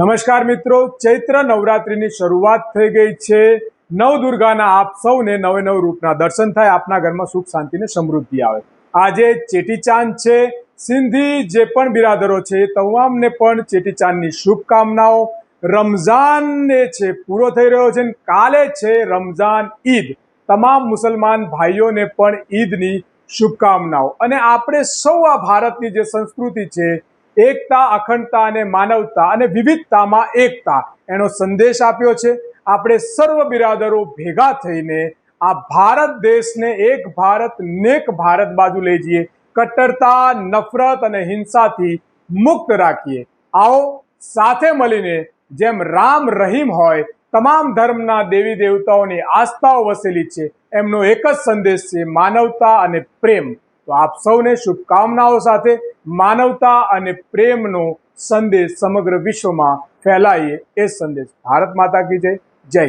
નમસ્કાર મિત્રો, ચૈત્ર નવરાત્રિની શરૂઆત થઈ ગઈ છે. નવદુર્ગાના આપ સૌને નવે નવ રૂપના દર્શન થાય, આપના ઘરમાં સુખ શાંતિ ને સમૃદ્ધિ આવે. આજે ચેટીચાંદ છે. સિંધી જે પણ બિરાદરો છે તમામને પણ ચેટીચાંદની શુભકામનાઓ. રમઝાન એ છે, પૂરો થઈ રહ્યો છે કાલે છે રમઝાન ઈદ. તમામ મુસલમાન ભાઈઓને પણ ઈદની શુભકામનાઓ. અને આપણે સૌ આ ભારતની જે સંસ્કૃતિ છે એકતા, અખંડતા અને માનવતા અને વિવિધતામાં એકતા એનો સંદેશ આપ્યો છે. આપણે સર્વ બિરાદરો ભેગા થઈને આ ભારત દેશને એક ભારત નેક ભારત બાજુ લઈ જઈએ. કટ્ટરતા, નફરત અને હિંસાથી મુક્ત રાખીએ. આવો સાથે મળીને જેમ રામ રહીમ હોય, તમામ ધર્મના દેવી દેવતાઓની આસ્થાઓ વસેલી છે. એમનો એક જ સંદેશ છે, માનવતા અને પ્રેમ. તો આપ સૌને શુભકામનાઓ સાથે માનવતા અને પ્રેમનો સંદેશ સમગ્ર વિશ્વમાં ફેલાઈએ એ સંદેશ. ભારત માતા કી જય. જય